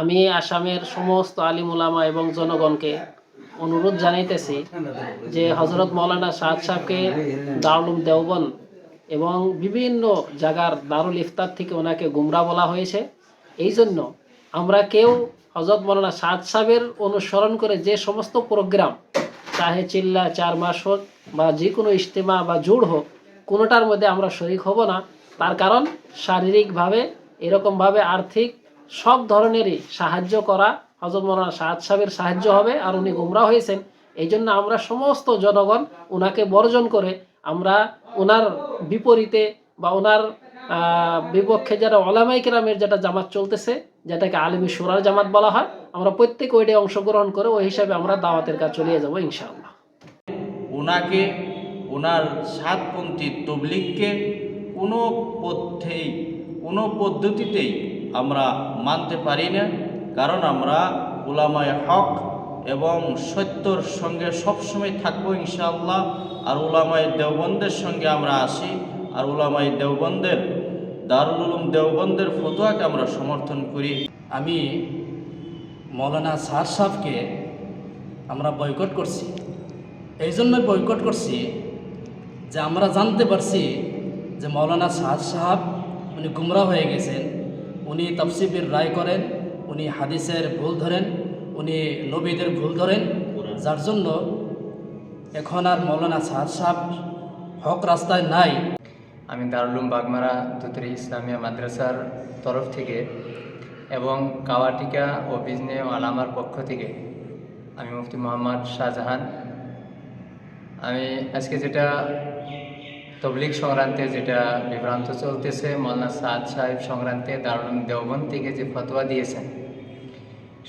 আমি আসামের সমস্ত আলিম উলামা এবং জনগণকে অনুরোধ জানাইতেছি যে হজরত মৌলানা সাদ সাহেবকে দারুল দেওবন এবং বিভিন্ন জায়গার দারুল ইফতার থেকে ওনাকে গুমরা বলা হয়েছে। এই জন্য আমরা কেউ হজরত মৌলানা সাদ সাহেবের অনুসরণ করে যে সমস্ত প্রোগ্রাম, চাহে চিল্লা, চার মাস হোক বা যে কোনো ইজতেমা বা জুড় হোক, কোনোটার মধ্যে আমরা শরিক হব না। তার কারণ শারীরিকভাবে এরকমভাবে আর্থিক সব ধরনেরই সাহায্য করা হজরত মৌলানা সাদ সাহেবের সাহায্য হবে আর উনি গুমরা হয়েছেন। এই জন্য আমরা সমস্ত জনগণ ওনাকে বর্জন করে আমরা ওনার বিপরীতে বা ওনার বিপক্ষে যারা ওলামাই কেরামের যেটা জামাত চলতেছে, যেটাকে আলিমী সুরার জামাত বলা হয়, আমরা প্রত্যেক ওইটাই অংশগ্রহণ করে ওই হিসাবে আমরা দাওয়াতের কাজ চলিয়ে যাব ইনশাআল্লাহ। ওনাকে ওনার সাতপন্থী তবলিগকে কোনো পথেই, কোনো পদ্ধতিতেই আমরা মানতে পারি না, কারণ আমরা ওলামায় হক এবং সত্যর সঙ্গে সবসময় থাকব ইনশাআল্লাহ, আর ওলামায় দেওবন্দের সঙ্গে আমরা আসি, আর ওলামায় দেওবন্দের, দারুল উলুম দেওবন্দের ফতোয়াকে আমরা সমর্থন করি। আমি মৌলানা সার সাহকে আমরা বয়কট করছি। এই জন্যই বয়কট করছি যে আমরা জানতে পারছি যে মৌলানা সাদ সাহাব উনি গুমরা হয়ে গেছেন। উনি তফসিবির রায় করেন, উনি হাদিসের ভুল ধরেন, উনি নবীদের ভুল ধরেন, যার জন্য এখন আর মৌলানা সাদ সাহাব হক রাস্তায় নাই। আমি দারুলুম বাগমারা দুতরি ইসলামিয়া মাদ্রাসার তরফ থেকে এবং কাওয়াটিকা ও বিজনে আলামার পক্ষ থেকে আমি মুফতি মোহাম্মদ শাহজাহান। আমি আজকে যেটা তবলিগ সংক্রান্তে যেটা বিভ্রান্ত চলতেছে, মৌলানা সাদ সাহেব সংক্রান্তে দারুলুম দেওবন্দ থেকে যে ফতোয়া দিয়েছেন,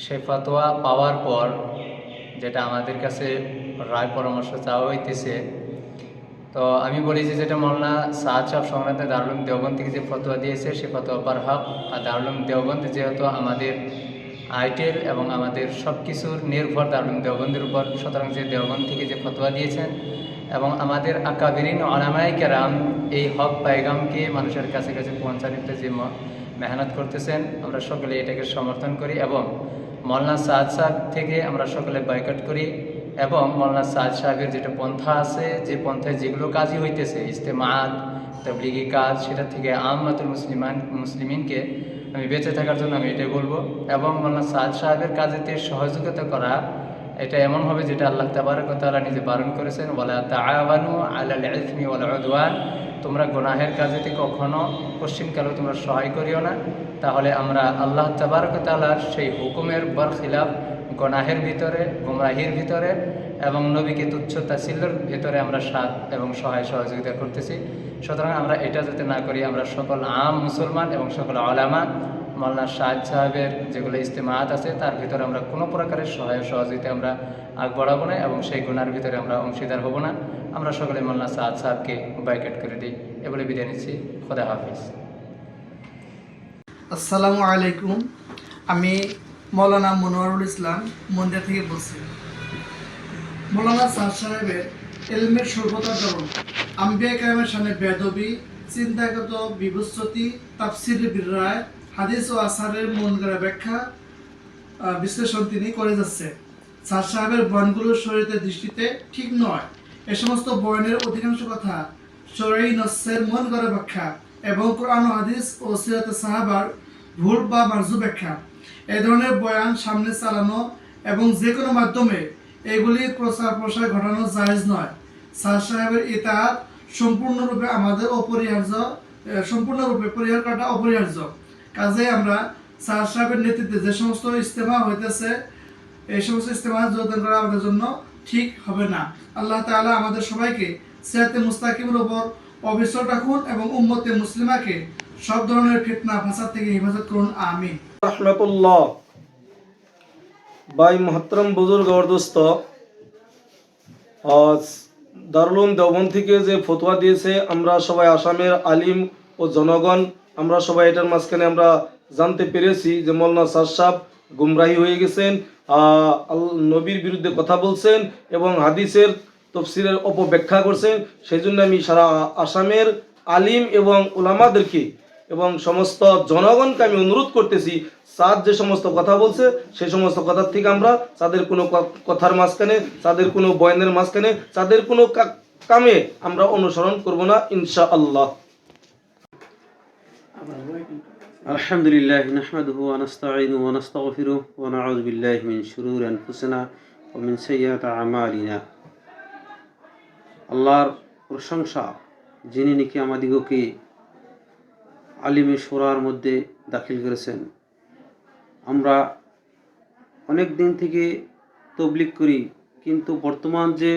সে ফতোয়া পাওয়ার পর যেটা আমাদের কাছে রায় পরামর্শ চাওয়া হইতেছে, তো আমি বলি যে যেটা মৌলানা সাদ সাহেব সংক্রান্তে দারুলুম দেওবন্দ থেকে যে ফতোয়া দিয়েছে, সে ফতোয়া পার হক। আর দারুলুম দেওবন্দ যেহেতু আমাদের আইটেল এবং আমাদের সব কিছুর নির্ভর দারুলুম দেওবন্দের উপর, সুতরাং যে দেওবন্দ থেকে যে ফতোয়া দিয়েছেন আমাদের আকাবিরিন আলামাই কেরাম এই হক পায়গামকে মানুষের কাছে কাছে পৌঁছানিতে যে মেহনত করতেছেন, আমরা সকলে এটাকে সমর্থন করি এবং মৌলানা সাদ সাহেব থেকে আমরা সকলে বয়কট করি এবং মৌলানা সাদ সাহেবের যেটা পন্থা আছে, যে পন্থায় যেগুলো কাজই হইতেছে ইস্তেমাত তবলিগি কাজ, সেটা থেকে আমমাতুল মুসলিমান মুসলিমিনকে আমি বেঁচে থাকার জন্য আমি এটাই বলব এবং মৌলানা সাদ সাহেবের কাজেতে সহযোগিতা করা এটা এমন হবে যেটা আল্লাহ তাবারক তাআলা নিজে বারণ করেছেন, ওয়ালা তাআওয়ানু আলাল ইসমি ওয়াল উদওয়ান। তোমরা গুনাহের কাজেতে কখনো পশ্চিমকালেও তোমরা সহায় করিও না। তাহলে আমরা আল্লাহ তাবারক তাআলার সেই হুকুমের বরখিলাফ গনাহের ভিতরে, গুমরাহির ভিতরে এবং নবীকে তুচ্ছ তাসিল্যর ভিতরে আমরা সাথ এবং সহায় সহযোগিতা করতেছি। সুতরাং আমরা এটা যাতে না করি, আমরা সকল আম মুসলমান এবং সকল আলামা মৌলানা শাহ সাহেবের যেগুলো ইস্তেমাত আছে, তার ভিতরে আমরা কোনো প্রকারের সহায় সহযোগিতা আমরা আগ বাড়াবো না এবং সেই গুণার ভিতরে আমরা অংশীদার হব না। আমরা সকলে মৌলানা সাদ সাহেবকে বাইকেট করে দিই। এগুলো বিদায় নিচ্ছি। খোদা হাফিজ। আসসালামু আলাইকুম। আমি মৌলানা মনোয়ারুল ইসলাম মন্দির থেকে বলছি। মৌলানা সাহ সাহেবের এলমের সর্বতার ধরন আম্বিয়া কালামের সামনে বেদবি, চিন্তাগত বিভস্তি তাফসির বিরায় হাদিস ও আসারের মন গড়া ব্যাখ্যা বিশ্লেষণ তিনি করে যাচ্ছে। সাহ সাহেবের বয়ানগুলো শরীরের দৃষ্টিতে ঠিক নয়। এ সমস্ত বয়ানের অধিকাংশ কথা শরী নস্যের মন গড়া ব্যাখ্যা এবং কোরআন হাদিস ও সিরাত সাহাবার ভুল বা মার্জু ব্যাখ্যা। এই ধরনের বয়ান সামনে চালানো এবং যে কোনো মাধ্যমে এগুলির প্রচার প্রসার ঘটানো জায়েজ নয়। স্যার সাহেবের ইতাহাত সম্পূর্ণরূপে আমাদের অপরিহার্য সম্পূর্ণরূপে পরিহার করাটা অপরিহার্য। কাজে আমরা স্যার সাহেবের নেতৃত্বে যে সমস্ত ইস্তেমা হইতেছে, এই সমস্ত ইস্তেমা যোগদান করা আমাদের জন্য ঠিক হবে না। আল্লাহ তালা আমাদের সবাইকে সিয়াতে মুস্তাকিমের ওপর অবিচল রাখুন এবং উম্মতে মুসলিমাকে সব ধরনের ফিতনা, ফাসাদ থেকে হেফাজত করুন। আমি রহমতুল্লাহ। বাই মহাত্তরম বুজুর্গ অর্দস্ত দারুল দেবন থেকে যে ফতোয়া দিয়েছে, আমরা সবাই আসামের আলিম ও জনগণ আমরা সবাই এটার মাঝখানে আমরা জানতে পেরেছি যে মৌলানা সাদ সাহেব গুমরাহি হয়ে গেছেন নবীর বিরুদ্ধে কথা বলছেন এবং হাদিসের তফসিলের অপব্যাখ্যা করছেন। সেই জন্য আমি সারা আসামের আলিম এবং ওলামাদেরকে এবং সমস্ত জনগণকে আমি অনুরোধ করতেছি সাদ যে সমস্ত কথা বলছে সেই সমস্ত কথার থেকে আমরা তাদের কোনো কথার মাঝখানে, তাদের কোনো বয়ানের মাঝখানে, তাদের কোনো কামে আমরা অনুসরণ করব না ইনশা আল্লাহ الحمد لله نحمده ونستعينه ونستغفره ونعوذ بالله من شرور أنفسنا ومن سيئات أعمالنا আল্লাহর প্রশংসা যিনি নাকি আমাদিগকে আলিমে সোরার মধ্যে দাখিল করেছেন আমরা অনেক দিন থেকে তবলিক করি কিন্তু বর্তমান যে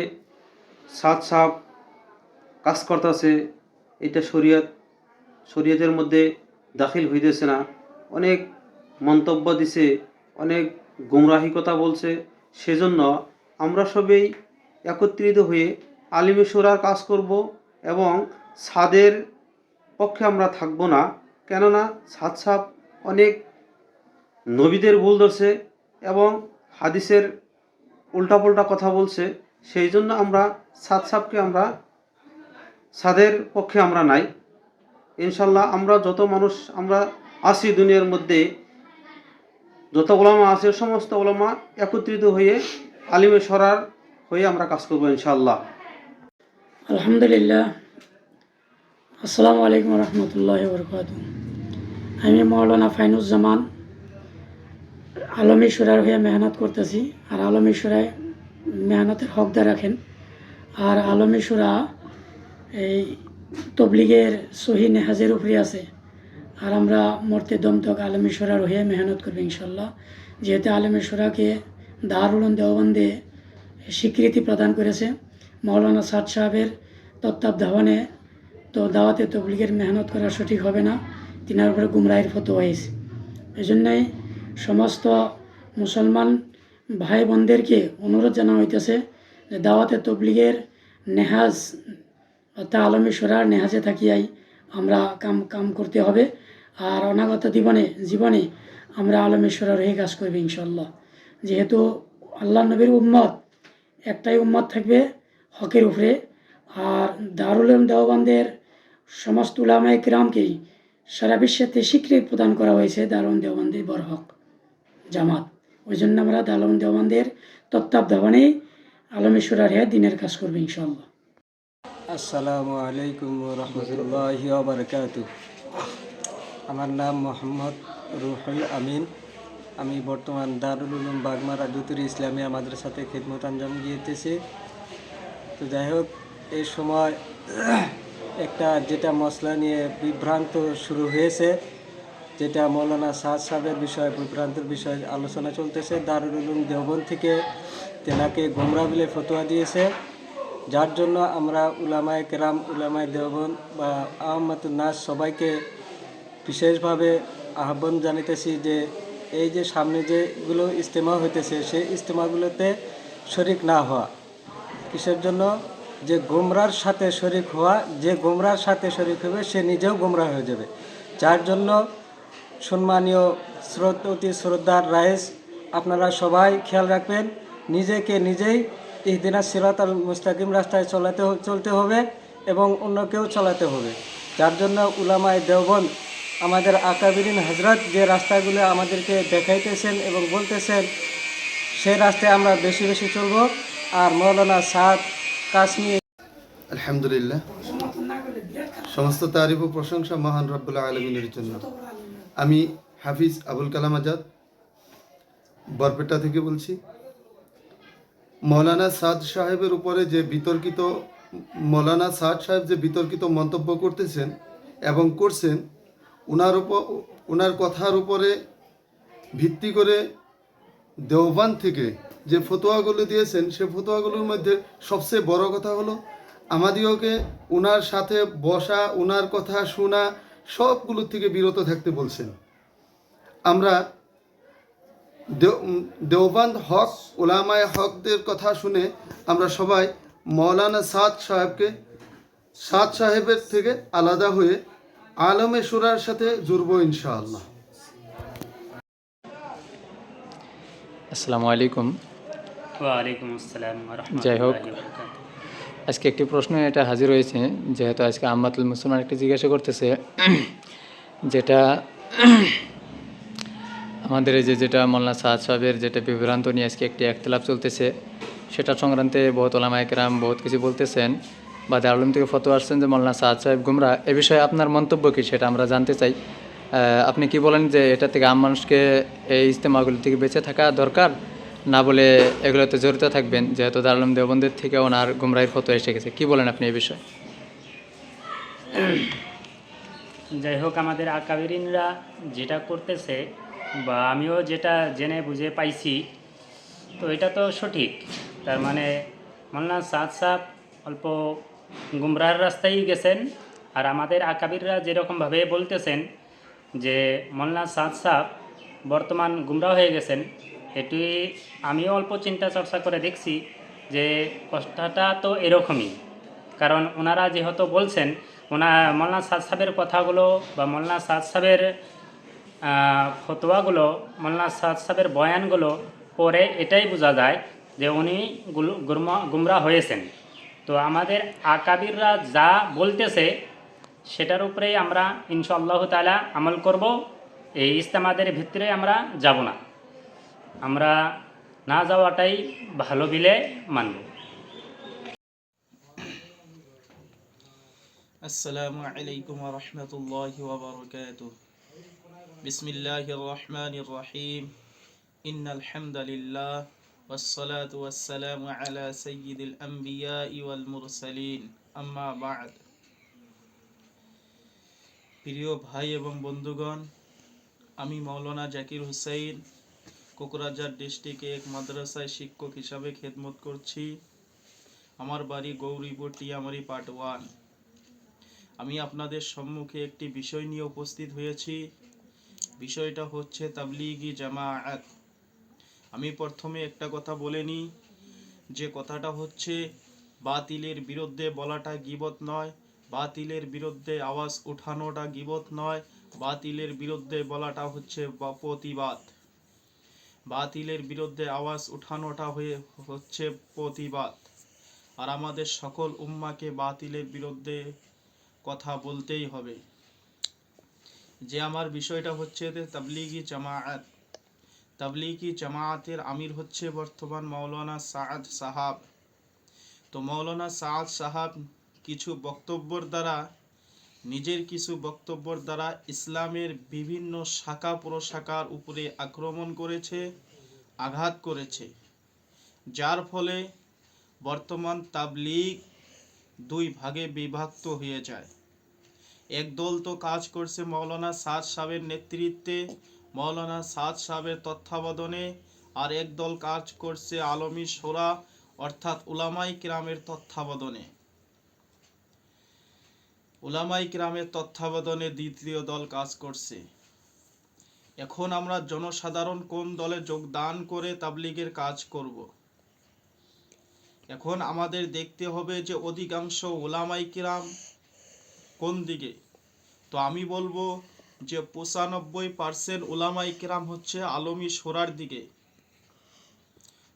সাত সাপ কাজ করতেছে এটা শরীয়ত শরীয়তের মধ্যে দাখিল হইতেছে না। অনেক মন্তব্য দিছে, অনেক গুমরাহি কথা বলছে। সেজন্য আমরা সবেই একত্রিত হয়ে আলিমে কাজ করব এবং সাদের পক্ষে আমরা থাকব না। কেননা সাদ সাপ অনেক নবীদের ভুল ধরছে এবং হাদিসের উল্টাপাল্টা কথা বলছে। সেই জন্য আমরা সাদ সাপকে আমরা, সাদের পক্ষে আমরা নাই। ইনশাল্লাহ আমরা যত মানুষ আমরা আছি দুনিয়ার মধ্যে, যত ওলামা আছে, সমস্ত ওলামা একত্রিত হয়ে আলিমে সরার হয়ে আমরা কাজ করব ইনশাল্লাহ আলহামদুলিল্লাহ। আসসালামু আলাইকুম রহমতুল্লাহ বরকাত আমি মৌলানা ফাইনুজ্জামান, আলমী সুরার হয়ে মেহনত করতেছি আর আলমী সুরায় মেহনতের হকদার রাখেন। আর আলমী এই তবলিগের সহি নেহাজের উপরে আছে। আর আমরা মরতে দম তক আলমী সুরার মেহনত করব ইনশাল্লাহ যেহেতু আলমী সুরাকে দারুল দেওবন্দে স্বীকৃতি প্রদান করেছে, মৌলানা সাদ সাহেবের তত্ত্বাবধানে তো দাওয়াতে তবলিগের মেহনত করা সঠিক হবে না, তিনার উপরে গুমরাহির ফতো হয়েছে। এই জন্যই সমস্ত মুসলমান ভাই বোনদেরকে অনুরোধ জানানো হইতেছে যে দাওয়াতে তবলিগের নেহাজ অর্থাৎ আলমী সরার নেহাজে থাকিয়াই আমরা কাম কাম করতে হবে। আর অনাগত জীবনে জীবনে আমরা আলমী সরার হয়ে কাজ করবে ইনশাল্লাহ যেহেতু আল্লাহ নবীর উম্মত, একটাই উম্মত থাকবে হকের উপরে। আর দারুল উলুম দেওবন্দের সমস্ত উলামায় কিরামকেই সারা বিশ্বেতে স্বীকৃতি প্রদান করা হয়েছে দারুল দেওবন্দের বরহক জামাত। ওই জন্য আমরা দারুল দেওবন্দের তত্ত্বাবধানেই আলমেশ্বরার হ্যাঁ দিনের কাজ করবে ইনশাল্লাহ আসসালামু আলাইকুম রহমতুল্লাহ বারকাত আমার নাম মোহাম্মদ রুহুল আমিন। আমি বর্তমান দারুল উলুম বাগমারা দুতুরি ইসলামিয়া মাদ্রাসাতে খিদমত আঞ্জাম গিয়েতেছি তো যাই হোক, এই সময় একটা যেটা মশলা নিয়ে বিভ্রান্ত শুরু হয়েছে, যেটা মৌলানা সাদ সাহেবের বিষয়ে বিভ্রান্তের বিষয়ে আলোচনা চলতেছে, দারুল উলুম দেওবন থেকে তেনাকে গোমরা বলে ফতোয়া দিয়েছে। যার জন্য আমরা উলামায় কেরাম, উলামায়ে দেওবন বা আহমদুল নাস সবাইকে বিশেষভাবে আহ্বান জানিতেছি যে এই যে সামনে যেগুলো ইজতেমা হইতেছে, সেই ইজতেমাগুলোতে শরিক না হওয়া। কিসের জন্য? যে গোমরার সাথে শরিক হওয়া, যে গোমরার সাথে শরিক হবে, সে নিজেও গোমরা হয়ে যাবে। যার জন্য সম্মানীয় শ্রদ্ধ অতি শ্রদ্ধার রায়েস আপনারা সবাই খেয়াল রাখবেন, নিজেকে নিজেই ইহদিনা সিরাত আল মুস্তাকিম রাস্তায় চলাতে চলতে হবে এবং অন্যকেও চলাতে হবে। যার জন্য উলামায় দেওবন আমাদের আকাবিরিন হজরত যে রাস্তাগুলো আমাদেরকে দেখাইতেছেন এবং বলতেছেন, সেই রাস্তায় আমরা বেশি বেশি চলব। আর মৌলানা সাদ কাশ্মীর আলহামদুলিল্লাহ। সমস্ত তারিফ ও প্রশংসা মহান রব্বুল্লাহ আলমিনের জন্য। আমি হাফিজ আবুল কালাম আজাদ, বরপেটা থেকে বলছি। মৌলানা সাদ সাহেবের উপরে যে বিতর্কিত, মৌলানা সাদ সাহেব যে বিতর্কিত মন্তব্য করতেছেন এবং করছেন ওনার উপর ওনার কথার উপরে ভিত্তি করে দেওবান থেকে যে ফতোয়াগুলো দিয়েছেন, সে ফতোয়াগুলোর মধ্যে সবচেয়ে বড় কথা হলো আমাদিওকে ওনার সাথে বসা ওনার কথা শোনা সবগুলোর থেকে বিরত থাকতে বলছেন। আমরা দেওবান্দ হক ওলামায় হকদের কথা শুনে আমরা সবাই মৌলানা সাদ সাহেবকে সাদ সাহেবের থেকে আলাদা হয়ে আলমে সুরার সাথে জুড়ব ইনশাআল্লাহ আসসালামু আলাইকুম ওয়ালাইকুম আসসালাম যাই হোক। আজকে একটি প্রশ্ন এটা হাজির হয়েছে যেহেতু আজকে আম্মাতুল মুসলমান একটি জিজ্ঞাসা করতেছে যেটা আমাদের এই যে যেটা মোল্লা সাহাদ সাহেবের যেটা বিভ্রান্ত নিয়ে আজকে একটি একতলাপ চলতেছে, সেটা সংক্রান্তে বহুত ওলামা একরাম বহুত কিছু বলতেছেন। বা দারুলুম থেকে ফটো আসছেন যে মোল্লা সাহাদ সাহেব গুমরা, এ বিষয়ে আপনার মন্তব্য কী সেটা আমরা জানতে চাই। আপনি কি বলেন যে এটা থেকে আম মানুষকে এই ইজতেমাগুলো থেকে বেঁচে থাকা দরকার? না বলে এগুলোতে জড়িত থাকবেন, যেহেতু দারুলুম দেওবন্দের থেকে ওনার গুমরাহির ফটো এসে গেছে। কী বলেন আপনি এই বিষয়ে? যাই হোক, আমাদের আকাবিরিনরা যেটা করতেছে বা আমিও যেটা জেনে বুঝে পাইছি, তো এটা তো সঠিক। তার মানে মোল্লা সাদ সাহ অল্প গুমরার রাস্তায় গেছেন আর আমাদের আকাবিররা যেরকমভাবে বলতেছেন যে মোল্লা সাদ সাহ বর্তমান গুমরা হয়ে গেছেন, এটি আমিও অল্প চিন্তা চর্চা করে দেখছি যে কষ্টটা তো এরকমই। কারণ ওনারা যেহেতু বলছেন, ওনা মোল্লা সাদ সাহেবের কথাগুলো বা মোল্লা সাদ সাহেবের ফতোয়াগুলো মোল্লা সাদ সাহেবের বয়ানগুলো পরে এটাই বোঝা যায় যে উনি গুমরা হয়েছেন। তো আমাদের আকাবিররা যা বলতেছে, সেটার উপরেই আমরা ইনশাআল্লাহ তালা আমল করব। এই ইস্তেমাদের ভিত্তিরে আমরা যাব না। আমরা না যাওয়াটাই ভালো বিলে মানব। আসসালামু আলাইকুম রহমতুল্লাহ بسم الله الرحمن الرحيم إن الحمد لله والصلاة والسلام على سيد الأنبياء والمرسلين أما بعد প্রিয় ভাই এবং বন্ধুগণ আমি মৌলানা জাকির হুসাইন কোকরাঝাড় ডিস্ট্রিক্টে এক মাদ্রাসায় শিক্ষক হিসাবে খেদমত করছি আমার বাড়ি গৌরীপুর টিয়ামারি পার্ট ওয়ান আমি আপনাদের সম্মুখে একটি বিষয় নিয়ে উপস্থিত হয়েছি বিষয়টা হচ্ছে তাবলিগি জামায়াত। আমি প্রথমে একটা কথা বলে নিই, যে কথাটা হচ্ছে, বাতিলের বিরুদ্ধে বলাটা গিবত নয়, বাতিলের বিরুদ্ধে আওয়াজ উঠানোটা গিবত নয়, বাতিলের বিরুদ্ধে বলাটা হচ্ছে প্রতিবাদ। বাতিলের বিরুদ্ধে আওয়াজ উঠানোটা হয়ে, হচ্ছে প্রতিবাদ। আর আমাদের সকল উম্মাকে বাতিলের বিরুদ্ধে কথা বলতেই হবে। যে আমার বিষয়টা হচ্ছে তাবলিগি জামায়াত। তাবলিগি জামায়াতের আমির হচ্ছে বর্তমান মৌলানা সাদ সাহাব। তো মৌলানা সাদ সাহাব কিছু বক্তব্যর দ্বারা, নিজের কিছু বক্তব্যর দ্বারা ইসলামের বিভিন্ন শাখা প্রশাখার উপরে আক্রমণ করেছে, আঘাত করেছে। যার ফলে বর্তমান তাবলিগ দুই ভাগে বিভক্ত হয়ে যায়। একদল তো কাজ করছে মৌলানা সাদ সাহেবের নেতৃত্বে, মৌলানা সাদ সাহেবের তত্ত্বাবধানে, আর একদল কাজ করছে আলমী সোরা, অর্থাৎ উলামাই কিরামের তত্ত্বাবধানে। উলামাই কিরামের তত্ত্বাবধানে দ্বিতীয় দল কাজ করছে। এখন আমরা জনসাধারণ কোন দলে যোগদান করে তাবলিগের কাজ করব? এখন আমাদের দেখতে হবে যে অধিকাংশ ওলামাই কিরাম কোন দিকে? তো আমি বলব যে পঁচানব্বই পার্সেন্ট ওলামাই কিরাম হচ্ছে আলমী সোরার দিকে।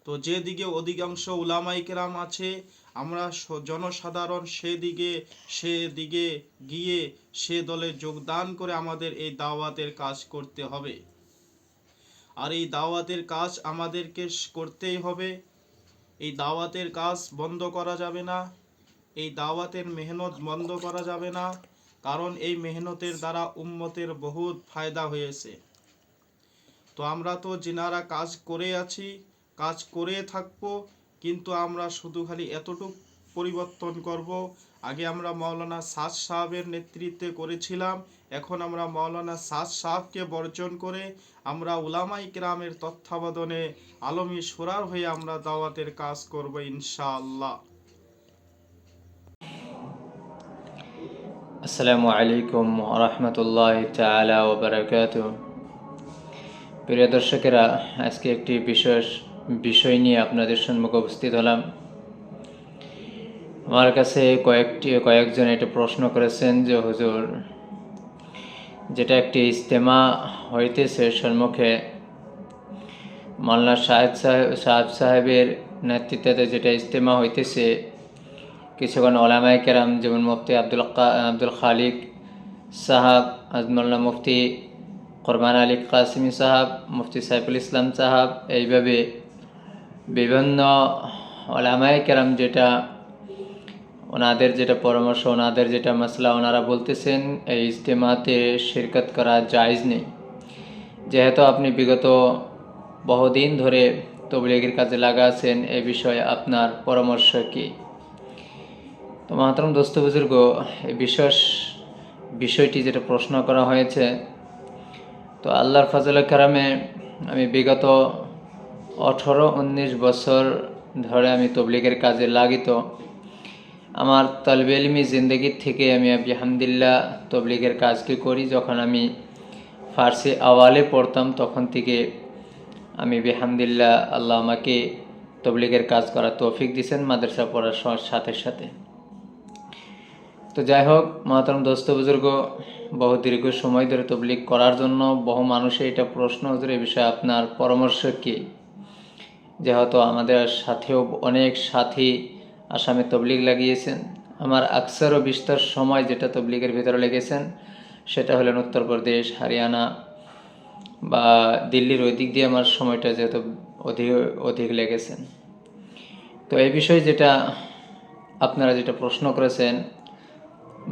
তো যেদিকে অধিকাংশ ওলামাই কিরাম আছে, আমরা জনসাধারণ সেদিকে সেদিকে গিয়ে সে দলে যোগদান করে আমাদের এই দাওয়াতের কাজ করতে হবে। আর এই দাওয়াতের কাজ আমাদেরকে করতেই হবে। এই দাওয়াতের কাজ বন্ধ করা যাবে না। এই দাওয়াতের মেহনত বন্ধ করা যাবে না, কারণ এই মেহনতের দ্বারা উম্মতের বহুত ফায়দা হয়েছে। তো আমরা তো যিনারা কাজ করে আছি, কাজ করে থাকব, কিন্তু আমরা শুধু খালি এতটুক পরিবর্তন করব। আগে আমরা মাওলানা সাদ সাহেবের নেতৃত্বে করেছিলাম, এখন আমরা মাওলানা সাদ সাহেবকে বর্জন করে আমরা উলামাই কিরামের তত্ত্বাবধানে আলমী সোরার হয়ে আমরা দাওয়াতের কাজ করব ইনশাআল্লাহ। আসসালামু আলাইকুম রহমতুল্লাহ তালা ওবরাকাত প্রিয় দর্শকেরা, আজকে একটি বিশেষ বিষয় নিয়ে আপনাদের সম্মুখে উপস্থিত হলাম। আমার কাছে কয়েকটি, কয়েকজন এটা প্রশ্ন করেছেন যে, হুজুর, যেটা একটি ইজতেমা হইতেছে সম্মুখে মাল্লা সাহেব সাহেব সাহেব সাহেবের নেতৃত্বে যেটা ইজতেমা হইতেছে কিছুক্ষণ ওলামায় কেরাম, যেমন মুফতি আব্দুল আব্দুল খালিক সাহাব, আজমুল্লাহ মুফতি কোরবান আলী কাসিমি সাহাব, মুফতি সাইফুল ইসলাম সাহাব, এইভাবে বিভিন্ন ওলামায় কেরাম যেটা ওনাদের যেটা পরামর্শ, ওনাদের যেটা মশলা ওনারা বলতেছেন, এই ইজতেমাতে শিরকত করা জায়জ নেই। যেহেতু আপনি বিগত বহুদিন ধরে তবলিগের কাজে লাগা আছেন, এ বিষয়ে আপনার পরামর্শ কী? তো মাতরম দোস্ত বুজুর্গ, এই বিশেষ বিষয়টি যেটা প্রশ্ন করা হয়েছে, তো আল্লাহর ফজল কারামে আমি বিগত আঠারো, উনিশ বছর ধরে আমি তবলিগের কাজে লাগিত। আমার তলবে জিন্দগির থেকে আমি আলহামদুলিল্লাহ তবলিগের কাজকে করি? যখন আমি ফার্সি আওয়ালে পড়তাম, তখন থেকে আমি বেহামদুলিল্লাহ আল্লাহ আমাকে তবলিগের কাজ করার তৌফিক দিয়েছেন, মাদ্রাসা পড়ার সাথে সাথে। তো যাই হোক, মহাতরম দোস্ত বুজুর্গ, বহু দীর্ঘ সময় ধরে তবলিগ করার জন্য বহু মানুষের এটা প্রশ্ন হুজুর এই বিষয়ে আপনার পরামর্শ কী? যেহেতু আমাদের সাথেও অনেক সাথী আসামে তবলিগ লাগিয়েছেন। আমার আকসার ও বিস্তর সময় যেটা তবলিগের ভিতরে লেগেছেন, সেটা হলেন উত্তরপ্রদেশ হরিয়ানা বা দিল্লির ওই দিক দিয়ে আমার সময়টা যেহেতু অধিক অধিক লেগেছেন। তো এই বিষয়ে যেটা আপনারা যেটা প্রশ্ন করেছেন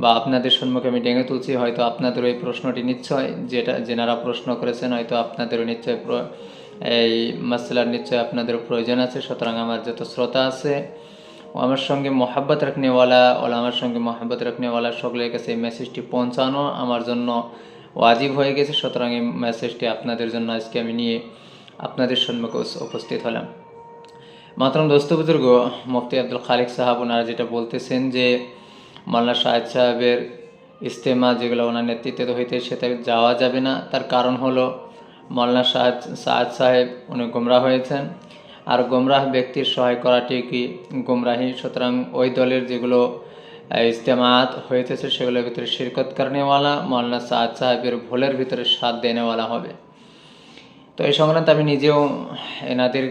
বা আপনাদের সম্মুখে আমি ডেঙে তুলছি, হয়তো আপনাদের ওই প্রশ্নটি নিশ্চয়, যেটা যেনারা প্রশ্ন করেছেন, হয়তো আপনাদেরও নিশ্চয় এই মাসলার নিশ্চয় আপনাদের প্রয়োজন আছে, সুতরাং আমার যত শ্রোতা আছে, ও আমার সঙ্গে মহাব্বত রাখনেওয়ালা, ওলা আমার সঙ্গে মহাব্বত রাখনেওয়ালা, সকলের কাছে এই মেসেজটি পৌঁছানো আমার জন্য ওয়াজিব হয়ে গেছে, সুতরাং এই মেসেজটি আপনাদের জন্য আজকে আমি নিয়ে আপনাদের সম্মুখে উপস্থিত হলাম। মাতরম দোস্ত বুজুর্গ, মুফতি আব্দুল খালিক সাহাব ওনারা যেটা বলতেছেন যে মাল্লা শাহেদ সাহেবের ইস্তেমা যেগুলো ওনার নেতৃত্বে হইতে সেটা যাওয়া যাবে না। তার কারণ হলো মাল্লা শাহেদ সাদ সাহেব উনি গোমরাহ হয়েছেন। আর গোমরাহ ব্যক্তির সহায় করাটি কি? গোমরাহি, সুতরাং ওই দলের যেগুলো ইজতেমাত হইতেছে সেগুলোর ভিতরে শিরকত কারণেওয়ালা, মাল্লা সাদ সাহেবের ভুলের ভিতরে সাথ দেনেওয়ালা হবে। তো এই সংক্রান্ত আমি নিজেও এনাদের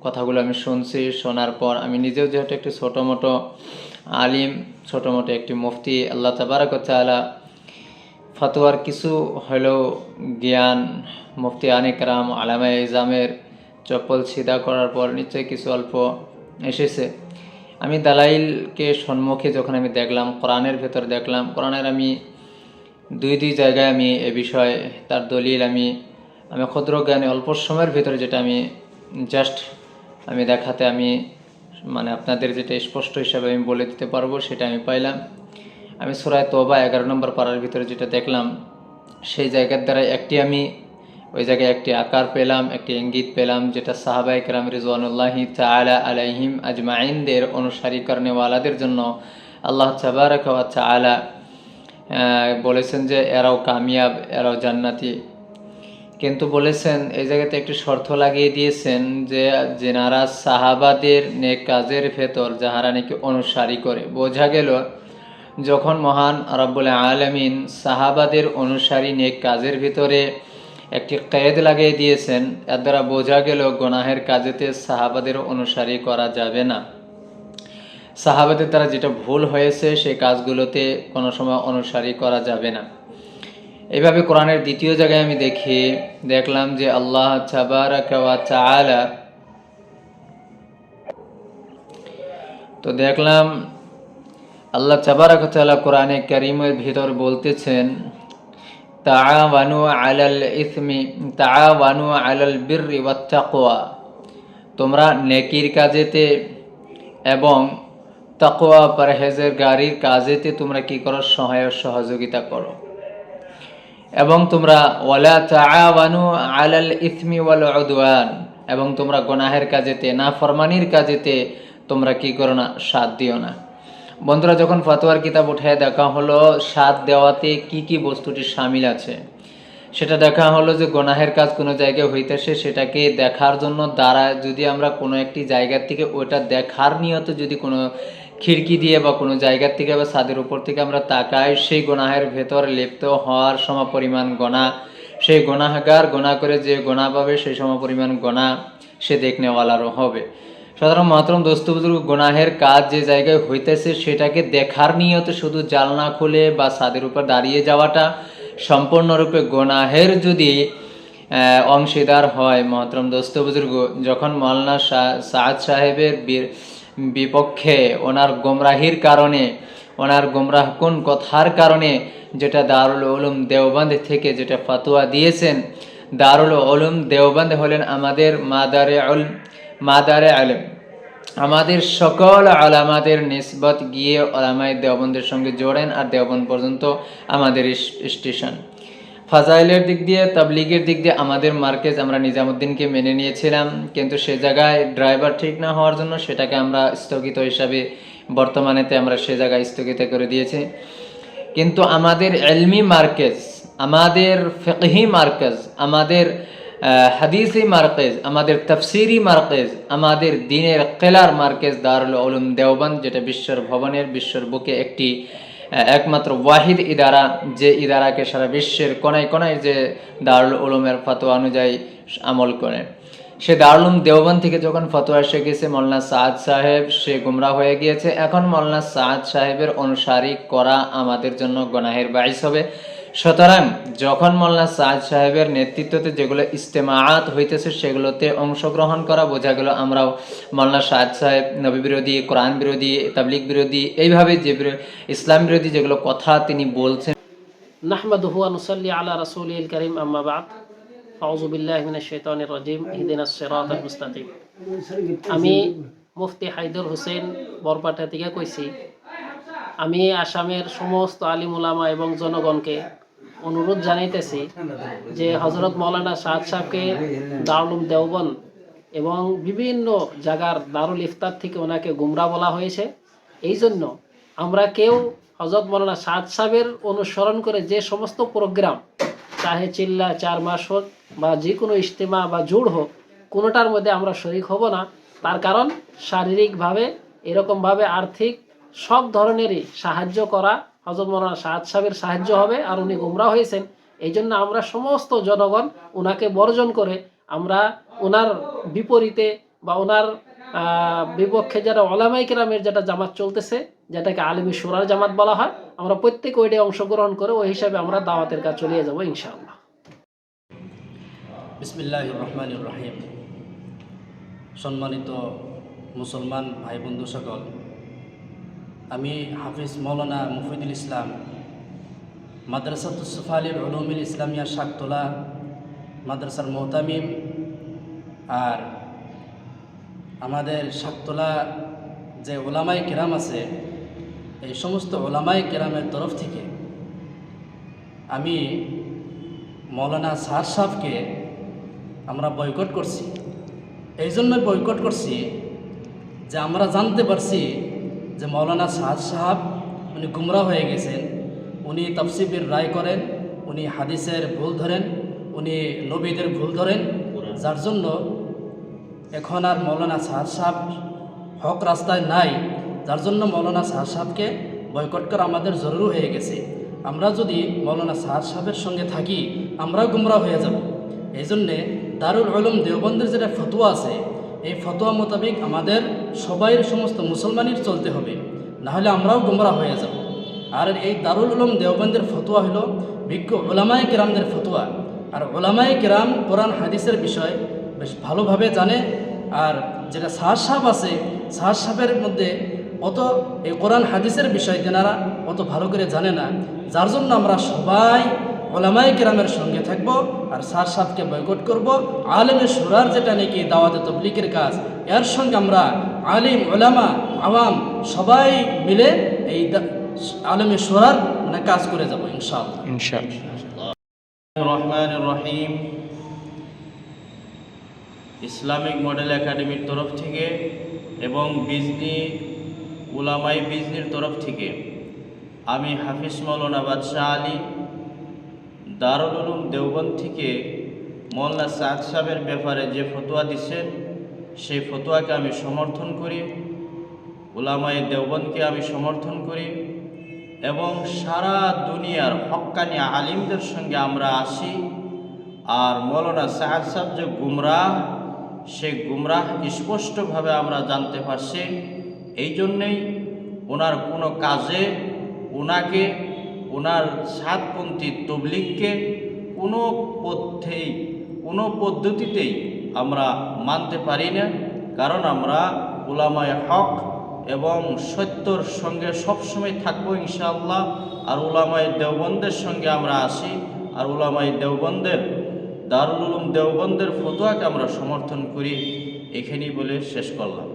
কথাগুলো আমি শুনছি, শোনার পর আমি নিজেও যেহেতু একটি ছোটো মোটো আলিম, ছোটো মোটো একটি মুফতি, আল্লাহ তাবারক তাআলা ফতোয়ার কিছু হলেও জ্ঞান। মুফতি আনিকরাম আলামা ইজামের চপ্পল সিধা করার পর নিশ্চয়ই কিছু অল্প এসেছে। আমি দালাইলকে সম্মুখে যখন আমি দেখলাম, কোরআনের ভেতর দেখলাম, কোরআনের আমি দুই দুই জায়গায় আমি এ বিষয়ে, তার দলিল আমি আমি ক্ষুদ্র জ্ঞানে অল্প সময়ের ভিতরে যেটা আমি জাস্ট আমি দেখাতে আমি মানে আপনাদের যেটা স্পষ্ট হিসাবে আমি বলে দিতে পারব সেটা আমি পাইলাম। আমি সুরায় তোবা এগারো নম্বর পাড়ার ভিতরে যেটা দেখলাম সেই জায়গার দ্বারা একটি আমি ওই জায়গায় একটি আকার পেলাম একটি ইঙ্গিত পেলাম যেটা সাহাবাই কেরাম রিজওয়ানুল্লাহি তালা আলাইহিম আজমাইনদের অনুসারী কর্নেওয়ালাদের জন্য আল্লাহ তাআলা আহ, বলেছেন যে এরাও কামিয়াব এরাও জান্নাতি। কিন্তু বলেছেন, এই জায়গাতে একটি শর্ত লাগিয়ে দিয়েছেন যে যেনারা সাহাবাদের নেক কাজের ভেতর যাহারা নাকি অনুসারী করে। বোঝা গেল, যখন মহান রব্বুল আলমিন সাহাবাদের অনুসারী নেক কাজের ভিতরে একটি কয়েদ লাগিয়ে দিয়েছেন, এর দ্বারা বোঝা গেল গোনাহের কাজেতে সাহাবাদের অনুসারী করা যাবে না। সাহাবাদের দ্বারা যেটা ভুল হয়েছে সেই কাজগুলোতে কোনো সময় অনুসারী করা যাবে না। এভাবে কোরআনের দ্বিতীয় জায়গায় আমি দেখি, দেখলাম যে আল্লাহ তো দেখলাম আল্লাহ তাবারাকা তাআলা কোরআনে কারীমের ভিতর বলতেছেন, তাআওয়ানু আলাল ইসমি, তাআওয়ানু আলাল বিররি ওয়াত তোমরা নেকির কাজেতে এবং তাকওয়া পরহেজের গাড়ির কাজেতে তোমরা কি করো? সহায় সহযোগিতা করো। এবং তোমরা, ওয়ালা তাআওয়ানু আলাল ইসমি ওয়াল উদওয়ান এবং তোমরা গোনাহের কাজেতে না ফরমানির কাজেতে তোমরা কি করো না, সাথ দিও না। বন্ধুরা, যখন ফতোয়ার কিতাব উঠে দেখা হলো সাথ দেওয়াতে কি কি বস্তুটি সামিল আছে। সেটা দেখা হলো যে গোনাহের কাজ কোনো জায়গায় হইতেছে, সেটাকে দেখার জন্য দ্বারা যদি আমরা কোনো একটি জায়গার থেকে ওটা দেখার নিয়ত যদি কোনো খিড়কি দিয়ে বা কোনো জায়গার থেকে বা ছাদের উপর থেকে আমরা তাকাই, সেই গোনাহের ভেতর লিপ্ত হওয়ার সম পরিমাণ গোনা। সেই গোনাহাগার গোনা করে যে গোনা পাবে, সেই সম পরিমাণ গোনা সে দেখনেওয়ালারও হবে। সাধারণ মহতরম দোস্ত বুজুর্গ, গুনাহের কাজ যে জায়গায় হইতেছে সেটাকে দেখার নিয়তে শুধু জালনা খুলে বা ছাদের উপর দাঁড়িয়ে যাওয়াটা সম্পূর্ণরূপে গুনাহের যদি অংশীদার হয় মহতরম দোস্ত বুজুর্গ, যখন মৌলানা সাদ সাহেবের বীর- বিপক্ষে ওনার গোমরাহির কারণে, ওনার গোমরাহ কোন কথার কারণে যেটা দারুল উলুম দেওবন্দ থেকে যেটা ফতোয়া দিয়েছেন, দারুল উলুম দেওবন্দ হলেন আমাদের মাদারে উল, মাদারে আলম। আমাদের সকল আলামাদের নিসবত গিয়ে আলামায় দেওবন্দের সঙ্গে জোড়েন আর দেওবন্দ পর্যন্ত আমাদের স্টেশন। ফাজাইলের দিক দিয়ে, তাবলিগের দিক দিয়ে আমাদের মার্কেজ আমরা নিজামুদ্দিনকে মেনে নিয়েছিলাম। কিন্তু সে জায়গায় ড্রাইভার ঠিক না হওয়ার জন্য সেটাকে আমরা স্থগিত হিসাবে বর্তমানেতে আমরা সে জায়গায় স্থগিত করে দিয়েছি। কিন্তু আমাদের এলমি মার্কেজ, আমাদের ফিকহি মার্কেজ, আমাদের হাদিসি মার্কেজ, আমাদের তফসিরি মার্কেজ, আমাদের দিনের কেলার মার্কেজ দারুল উলুম দেওবান যেটা বিশ্বর ভবনের, বিশ্বর বুকে একটি একমাত্র ওয়াহিদ ইদারা, যে ইদারাকে সারা বিশ্বের কোনায় কোনায় যে দারুল উলুমের ফতোয়া অনুযায়ী আমল করে। সে দারুলুম দেওবন থেকে যখন ফতোয়া এসে গেছে মৌলানা সাদ সাহেব, সে গুমরা হয়ে গিয়েছে। এখন মৌলানা সাদ সাহেবের অনুসারী করা আমাদের জন্য গনাহের বাইস হবে। সুতরাং যখন মোল্লা সাদ সাহেবের নেতৃত্বতে যেগুলো ইস্তেমাআত হইতেছে, সেগুলোতে অংশগ্রহণ করা বোঝা গেল আমরাও মোল্লা সাদ সাহেব নবী বিরোধী, কোরআন বিরোধী, তাবলিগ বিরোধী, এইভাবে যে ইসলাম বিরোধী যেগুলো কথা তিনি বলছেন। নাহমাদুহু ওয়া নুসাল্লি আলা রাসূলিল কারীম, আম্মা বাদ। আউযু বিল্লাহি মিনাশ শাইতানির রাজিম, ইহদিনাস সিরাতাল মুস্তাকিম। আমি মুফতি হায়দুর হোসেন বরপাটা থেকে কইছি, আমি আসামের সমস্ত আলিম উলামা এবং জনগণকে অনুরোধ জানাইতেছি যে হজরত মৌলানা সাদ সাহেবকে দারুল দেওবন এবং বিভিন্ন জায়গার দারুল ইফতার থেকে ওনাকে গুমরা বলা হয়েছে। এই জন্য আমরা কেউ হজরত মৌলানা সাদ সাহেবের অনুসরণ করে যে সমস্ত প্রোগ্রাম, চাহে চিল্লা, চার মাস হোক বা যে কোনো ইজতেমা বা জোড় হোক, কোনোটার মধ্যে আমরা শরিক হব না। তার কারণ শারীরিকভাবে, এরকমভাবে আর্থিক সব ধরনেরই সাহায্য করা হজরত মৌলানা সাদ সাহেবের সাহায্য হবে আর উনি গুমরা হয়েছেন। এই জন্য আমরা সমস্ত জনগণ ওনাকে বর্জন করে আমরা ওনার বিপরীতে বা ওনার বিপক্ষে যারা ওলামাই কেরামের যেটা জামাত চলতেছে, যেটাকে আলিমি সুরার জামাত বলা হয়, আমরা প্রত্যেক ওইটাই অংশগ্রহণ করে ওই হিসাবে আমরা দাওয়াতের কাজ চলিয়ে যাব ইনশাআল্লাহ। বিসমিল্লাহ রহমান রহিম। সম্মানিত মুসলমান ভাই বন্ধু সকল আমি হাফিজ মৌলানা মুফিদুল ইসলাম মাদ্রাসা মাদ্রাসাতুসফালিল উলুমিল ইসলামিয়া শাকতলা, মাদ্রাসার মোহতামিম আর আমাদের শাকতলা যে ওলামাই কেরাম আছে, এই সমস্ত ওলামাই কেরামের তরফ থেকে আমি মৌলানা সার সাহকে আমরা বয়কট করছি। এই জন্যই বয়কট করছি যে আমরা জানতে পারছি যে মৌলানা সাদ সাহাব উনি গুমরা হয়ে গেছেন, উনি তফসিবির রায় করেন, উনি হাদিসের ভুল ধরেন, উনি নবীদের ভুল ধরেন, যার জন্য এখন আর মৌলানা সাহাদ সাহাব হক রাস্তায় নাই, যার জন্য মৌলানা সাহাদ সাহেবকে বয়কট করা আমাদের জরুরি হয়ে গেছে। আমরা যদি মৌলানা সাহাদ সাহেবের সঙ্গে থাকি, আমরাও গুমরা হয়ে যাব। এই জন্যে দারুল আলম দেওবন্দের যেটা ফতুয়া আছে এই ফতোয়া মোতাবেক আমাদের সবাইয়ের সমস্ত মুসলমানের চলতে হবে। নাহলে আমরাও গুমরা হয়ে যাব। আর এই দারুল উলম দেওবন্দের ফতোয়া হলো বিজ্ঞ ওলামায় কেরামদের ফতোয়া। আর ওলামায় কেরাম কোরআন হাদিসের বিষয় বেশ ভালোভাবে জানে। আর যেটা সাহস সাহেব আছে সাহস সাহেবের মধ্যে অত এই কোরআন হাদিসের বিষয় তেনারা অত ভালো করে জানে না। যার জন্য আমরা সবাই ওলামাই কেরামের সঙ্গে থাকব আর সার সাহকে বয়কট করব। আলেমের সুরার যেটা নাকি দাওয়াতে তবলিকের কাজ, এর সঙ্গে আমরা আলিম, ওলামা, আওয়াম সবাই মিলে এই আলেমের সুরার মানে কাজ করে যাব ইনশাআল্লাহ। রহমান রহিম ইসলামিক মডেল একাডেমির তরফ থেকে এবং বিজনি উলামাই বিজনির তরফ থেকে আমি হাফিজ মৌলানা বাদশাহ আলী দারুল উলুম দেওবন্দ থেকে মোল্লা সাদ সাহেবের ব্যাপারে যে ফতোয়া দিচ্ছেন, সেই ফতোয়াকে আমি সমর্থন করি, উলামায়ে দেওবন্দকে আমি সমর্থন করি এবং সারা দুনিয়ার হক্কানি আলিমদের সঙ্গে আমরা আসি। আর মৌলানা সাহাদ সাহেব যে গুমরাহ, সে গুমরাহ স্পষ্টভাবে আমরা জানতে পারছি। এই জন্যেই ওনার কোনো কাজে, ওনাকে ওনার সাতপন্থী তবলিগকে কোনো পথেই, কোনো পদ্ধতিতেই আমরা মানতে পারি না। কারণ আমরা ওলামায় হক এবং সত্যর সঙ্গে সবসময় থাকব ইনশাআল্লাহ। আর ওলামায় দেওবন্দের সঙ্গে আমরা আসি। আর ওলামায় দেওবন্দের, দারুল উলুম দেওবন্দের ফতোয়াকে আমরা সমর্থন করি। এখানেই বলে শেষ করলাম।